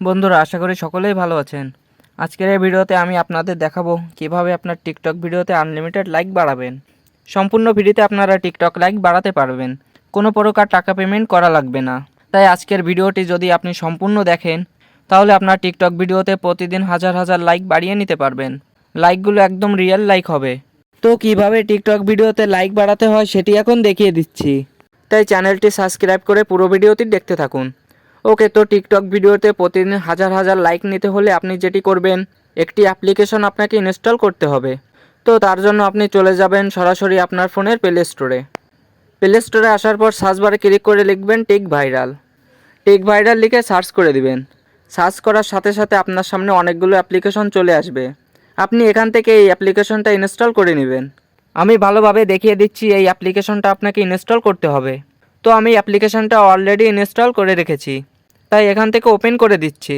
বন্ধুরা, আশা করি সকলেই ভালো আছেন। আজকের এই ভিডিওতে আমি আপনাদের দেখাবো কীভাবে আপনার টিকটক ভিডিওতে আনলিমিটেড লাইক বাড়াবেন। সম্পূর্ণ ভিডিওতে আপনারা টিকটক লাইক বাড়াতে পারবেন। কোনো প্রকার টাকা পেমেন্ট করা লাগবে না। তাই আজকের ভিডিওটি যদি আপনি সম্পূর্ণ দেখেন, তাহলে আপনার টিকটক ভিডিওতে প্রতিদিন হাজার হাজার লাইক বাড়িয়ে নিতে পারবেন। লাইকগুলো একদম রিয়েল লাইক হবে। তো কীভাবে টিকটক ভিডিওতে লাইক বাড়াতে হয় সেটি এখন দেখিয়ে দিচ্ছি। তাই চ্যানেলটি সাবস্ক্রাইব করে পুরো ভিডিওটি দেখতে থাকুন। ওকে, তো টিকটক ভিডিওতে প্রতিদিন হাজার হাজার লাইক নিতে হলে আপনি যেটি করবেন, একটি অ্যাপ্লিকেশন আপনাকে ইনস্টল করতে হবে। তো তার জন্য আপনি চলে যাবেন সরাসরি আপনার ফোনের প্লে স্টোরে প্লে স্টোরে আসার পর সার্চ বারে ক্লিক করে লিখবেন টিক ভাইরাল টিক ভাইরাল লিখে সার্চ করে দিবেন। সার্চ করার সাথে সাথে আপনার সামনে অনেকগুলো অ্যাপ্লিকেশন চলে আসবে। আপনি এখান থেকে এই অ্যাপ্লিকেশনটা ইনস্টল করে নেবেন। আমি ভালোভাবে দেখিয়ে দিচ্ছি এই অ্যাপ্লিকেশনটা আপনাকে ইনস্টল করতে হবে। তো আমি অ্যাপ্লিকেশনটা অলরেডি ইনস্টল করে রেখেছি। তাই এখান থেকে ওপেন করে দিচ্ছি।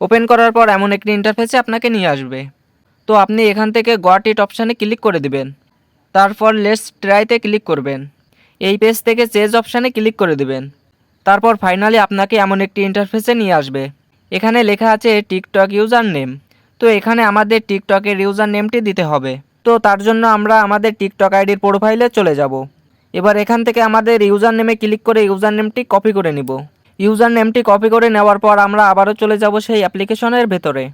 ওপেন করার পর এমন একটি ইন্টারফেসে আপনাকে নিয়ে আসবে। তো আপনি এখান থেকে গট ইট অপশানে ক্লিক করে দিবেন। তারপর লেটস ট্রাইতে ক্লিক করবেন। এই পেজ থেকে চেজ অপশানে ক্লিক করে দিবেন। তারপর ফাইনালি আপনাকে এমন একটি ইন্টারফেসে নিয়ে আসবে। এখানে লেখা আছে টিকটক ইউজার নেম তো এখানে আমাদের টিকটকের ইউজার নেমটি দিতে হবে। তো তার জন্য আমরা আমাদের টিকটক আইডির প্রোফাইলে চলে যাব। এবার এখান থেকে আমাদের ইউজার নেমে ক্লিক করে ইউজার নেমটি কপি করে নিব। ইউজার নেমটি কপি করে নেওয়ার পর আমরা আবারও চলে যাব সেই অ্যাপ্লিকেশনের ভেতরে।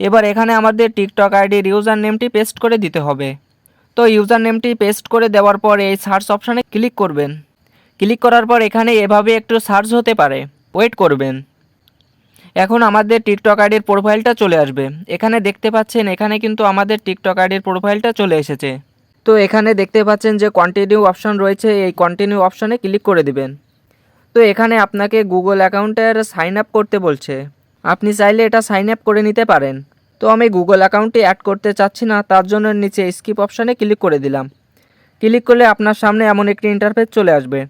এবার এখানে আমাদের টিকটক আইডির ইউজার নেমটি পেস্ট করে দিতে হবে। তো ইউজার নেমটি পেস্ট করে দেওয়ার পর এই সার্চ অপশানে ক্লিক করবেন। ক্লিক করার পর এখানে এভাবে একটু সার্চ হতে পারে। ওয়েট করবেন। এখন আমাদের টিকটক আইডির প্রোফাইলটা চলে আসবে। এখানে দেখতে পাচ্ছেন, এখানে কিন্তু আমাদের টিকটক আইডির প্রোফাইলটা চলে এসেছে। তো এখানে দেখতে পাচ্ছেন যে কন্টিনিউ অপশন রয়েছে। এই কন্টিনিউ অপশনে ক্লিক করে দিবেন। তো এখানে আপনাকে গুগল অ্যাকাউন্টের সাইন আপ করতে বলছে। আপনি চাইলে এটা সাইন আপ করে নিতে পারেন। তো আমি গুগল অ্যাকাউন্টটি অ্যাড করতে চাচ্ছি না, তার জন্য নিচে স্কিপ অপশানে ক্লিক করে দিলাম। ক্লিক করলে আপনার সামনে এমন একটি ইন্টারফেস চলে আসবে।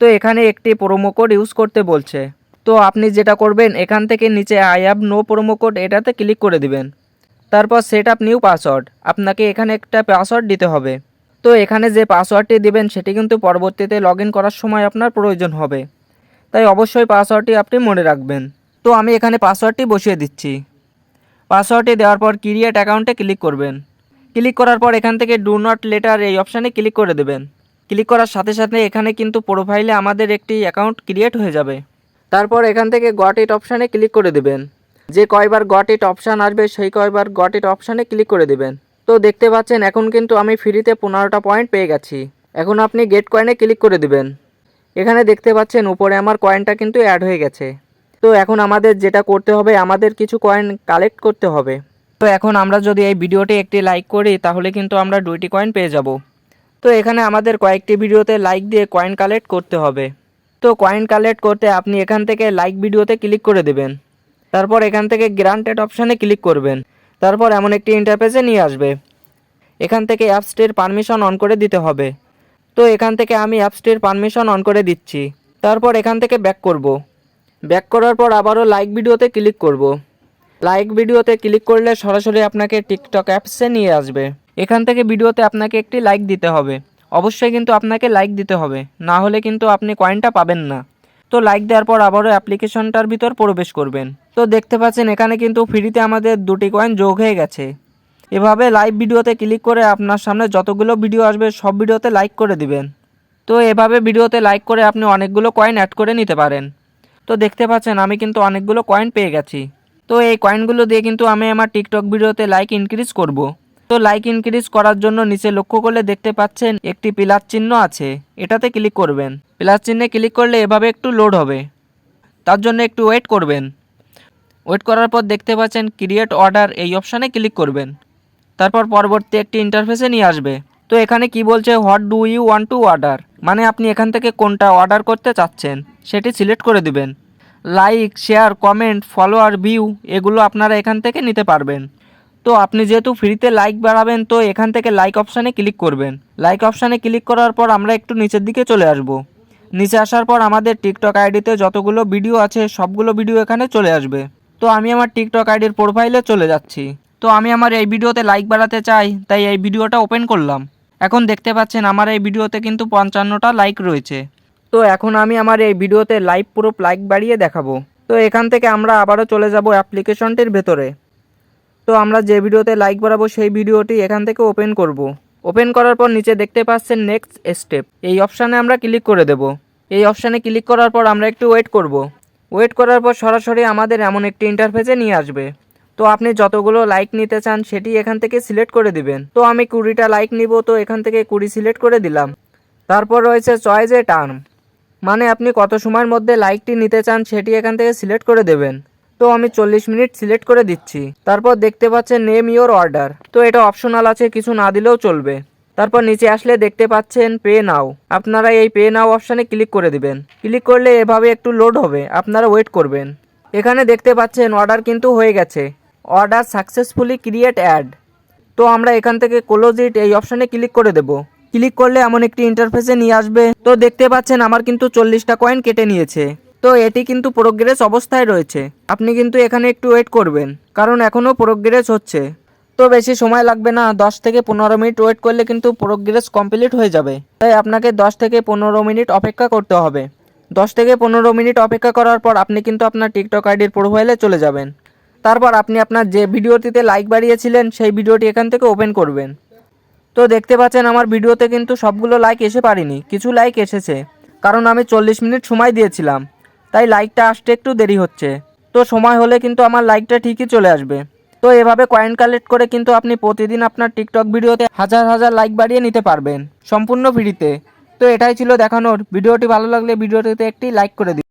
তো এখানে একটি প্রোমো কোড ইউজ করতে বলছে। তো আপনি যেটা করবেন, এখান থেকে নিচে I have no promo code এটাতে ক্লিক করে দিবেন। তারপর সেট আপ নিউ পাসওয়ার্ড আপনাকে এখানে একটা পাসওয়ার্ড দিতে হবে। তো এখানে যে পাসওয়ার্ডটি দিবেন, সেটি কিন্তু পরবর্তীতে লগ করার সময় আপনার প্রয়োজন হবে। তাই অবশ্যই পাসওয়ার্ডটি আপনি মনে রাখবেন। তো আমি এখানে পাসওয়ার্ডটি বসিয়ে দিচ্ছি। পাসওয়ার্ডটি দেওয়ার পর ক্রিয়েট অ্যাকাউন্টে ক্লিক করবেন। ক্লিক করার পর এখান থেকে ডু নট লেটার এই অপশানে ক্লিক করে দেবেন। ক্লিক করার সাথে সাথে এখানে কিন্তু প্রোফাইলে আমাদের একটি অ্যাকাউন্ট ক্রিয়েট হয়ে যাবে। তারপর এখান থেকে গট ইট অপশানে ক্লিক করে দেবেন। যে কয়বার গট ইট অপশান আসবে সেই কয়বার গট ইট অপশানে ক্লিক করে দেবেন। তো দেখতে পাচ্ছেন এখন কিন্তু আমি ফ্রিতে পনেরোটা পয়েন্ট পেয়ে গেছি। এখন আপনি গেট কয়েনে ক্লিক করে দিবেন। এখানে দেখতে পাচ্ছেন, উপরে আমার কয়েনটা কিন্তু অ্যাড হয়ে গেছে। তো এখন আমাদের যেটা করতে হবে, আমাদের কিছু কয়েন কালেক্ট করতে হবে। তো এখন আমরা যদি এই ভিডিওটি একটি লাইক করি, তাহলে কিন্তু আমরা দুইটি কয়েন পেয়ে যাব। তো এখানে আমাদের কয়েকটি ভিডিওতে লাইক দিয়ে কয়েন কালেক্ট করতে হবে। তো কয়েন কালেক্ট করতে আপনি এখান থেকে লাইক ভিডিওতে ক্লিক করে দেবেন। তারপর এখান থেকে গ্রান্টেড অপশানে ক্লিক করবেন। তারপর এমন একটি ইন্টারফেসে নিয়ে আসবে। এখান থেকে অ্যাপসটির পারমিশন অন করে দিতে হবে। তো এখান থেকে আমি অ্যাপসটির পারমিশন অন করে দিচ্ছি। তারপর এখান থেকে ব্যাক করব। ব্যাক করার পর আবারও লাইক ভিডিওতে ক্লিক করব। লাইক ভিডিওতে ক্লিক করলে সরাসরি আপনাকে টিকটক অ্যাপসে নিয়ে আসবে। এখান থেকে ভিডিওতে আপনাকে একটি লাইক দিতে হবে। অবশ্যই কিন্তু আপনাকে লাইক দিতে হবে। না হলে কিন্তু আপনি কয়েনটা পাবেন না। তো লাইক দেওয়ার পর আবারও অ্যাপ্লিকেশনটার ভিতর প্রবেশ করবেন। তো দেখতে পাচ্ছেন এখানে কিন্তু ফ্রিতে আমাদের দুটি কয়েন যোগ হয়ে গেছে। এভাবে লাইভ ভিডিওতে ক্লিক করে আপনার সামনে যতগুলো ভিডিও আসবে, সব ভিডিওতে লাইক করে দিবেন। তো এভাবে ভিডিওতে লাইক করে আপনি অনেকগুলো কয়েন অ্যাড করে নিতে পারেন। তো দেখতে পাচ্ছেন, আমি কিন্তু অনেকগুলো কয়েন পেয়ে গেছি। তো এই কয়েনগুলো দিয়ে কিন্তু আমি আমার টিকটক ভিডিওতে লাইক ইনক্রিজ করব। তো লাইক ইনক্রিজ করার জন্য নিচে লক্ষ্য করলে দেখতে পাচ্ছেন, একটি প্লাস চিহ্ন আছে। এটাতে ক্লিক করবেন। প্লাস চিহ্নে ক্লিক করলে এভাবে একটু লোড হবে। তার জন্য একটু ওয়েট করবেন। ওয়েট করার পর দেখতে পাচ্ছেন ক্রিয়েট অর্ডার এই অপশানে ক্লিক করবেন। তারপর পরবর্তী একটি ইন্টারফেসে নিয়ে আসবে। তো এখানে কি বলছে what do you want to order মানে আপনি এখান থেকে কোনটা অর্ডার করতে চাচ্ছেন, সেটি সিলেক্ট করে দিবেন। Like share comment follower view এগুলো আপনারা এখান থেকে নিতে পারবেন। তো আপনি যেহেতু ফ্রিতে লাইক বাড়াবেন, তো এখান থেকে লাইক অপশানে ক্লিক করবেন। লাইক অপশানে ক্লিক করার পর আমরা একটু নিচের দিকে চলে আসব। নিচে আসার পর আমাদের টিকটক আইডিতে যতগুলো ভিডিও আছে, সবগুলো ভিডিও এখানে চলে আসবে। তো আমি আমার টিকটক আইডির প্রোফাইলে চলে যাচ্ছি। তো আমি আমার এই ভিডিওতে লাইক বাড়াতে চাই, তাই এই ভিডিওটা ওপেন করলাম। এখন দেখতে পাচ্ছেন আমার এই ভিডিওতে কিন্তু পঞ্চান্নটা লাইক রয়েছে। তো এখন আমি আমার এই ভিডিওতে লাইভ প্রুফ লাইক বাড়িয়ে দেখাবো। তো এখান থেকে আমরা আবারও চলে যাব অ্যাপ্লিকেশনটির ভেতরে। তো আমরা যে ভিডিওতে লাইক বাড়াবো সেই ভিডিওটি এখান থেকে ওপেন করব। ওপেন করার পর নিচে দেখতে পাচ্ছেন নেক্সট স্টেপ এই অপশানে আমরা ক্লিক করে দেব। এই অপশানে ক্লিক করার পর আমরা একটু ওয়েট করব। ওয়েট করার পর সরাসরি আমাদের এমন একটি ইন্টারফেসে নিয়ে আসবে। তো আপনি যতগুলো লাইক নিতে চান, সেটি এখান থেকে সিলেক্ট করে দিবেন। তো আমি কুড়িটা লাইক নিব, তো এখান থেকে কুড়ি সিলেক্ট করে দিলাম। তারপর রয়েছে চয়েস এ টার্ম মানে আপনি কত সময়ের মধ্যে লাইকটি নিতে চান, সেটি এখান থেকে সিলেক্ট করে দেবেন। তো আমি চল্লিশ মিনিট সিলেক্ট করে দিচ্ছি। তারপর দেখতে পাচ্ছেন নেম ইওর অর্ডার তো এটা অপশনাল আছে, কিছু না দিলেও চলবে। তারপর নিচে আসলে দেখতে পাচ্ছেন পে নাও আপনারা এই পে নাও অপশানে ক্লিক করে দিবেন। ক্লিক করলে এভাবে একটু লোড হবে, আপনারা ওয়েট করবেন। এখানে দেখতে পাচ্ছেন অর্ডার কিন্তু হয়ে গেছে। অর্ডার সাকসেসফুলি ক্রিয়েট অ্যাড তো আমরা এখান থেকে ক্লোজ ইট এই অপশানে ক্লিক করে দেব। ক্লিক করলে এমন একটি ইন্টারফেসে নিয়ে আসবে। তো দেখতে পাচ্ছেন আমার কিন্তু চল্লিশটা কয়েন কেটে নিয়েছে। তো এটি কিন্তু প্রোগ্রেস অবস্থায় রয়েছে। আপনি কিন্তু এখানে একটু ওয়েট করবেন, কারণ এখনও প্রোগ্রেস হচ্ছে। তো বেশি সময় লাগবে না, দশ থেকে পনেরো মিনিট ওয়েট করলে কিন্তু প্রোগ্রেস কমপ্লিট হয়ে যাবে। তাই আপনাকে দশ থেকে পনেরো মিনিট অপেক্ষা করতে হবে। দশ থেকে পনেরো মিনিট অপেক্ষা করার পর আপনি কিন্তু আপনার টিকটক আইডির প্রোফাইলে চলে যাবেন। তারপর আপনি আপনার যে ভিডিওটিতে লাইক বাড়িয়েছিলেন, সেই ভিডিওটি এখান থেকে ওপেন করবেন। তো দেখতে পাচ্ছেন আমার ভিডিওতে কিন্তু সবগুলো লাইক এসে পারিনি, কিছু লাইক এসেছে। কারণ আমি চল্লিশ মিনিট সময় দিয়েছিলাম, তাই লাইকটা আসতে একটু দেরি হচ্ছে। তো সময় হলে কিন্তু আমার লাইকটা ঠিকই চলে আসবে। তো এভাবে কয়েন কালেক্ট করে কিন্তু আপনি প্রতিদিন আপনার টিকটক ভিডিওতে হাজার হাজার লাইক বাড়িয়ে নিতে পারবেন, সম্পূর্ণ ফ্রিতে তো। এটাই ছিল দেখানোর। ভিডিওটি ভালো লাগলে ভিডিওটিতে একটি লাইক করে দিন।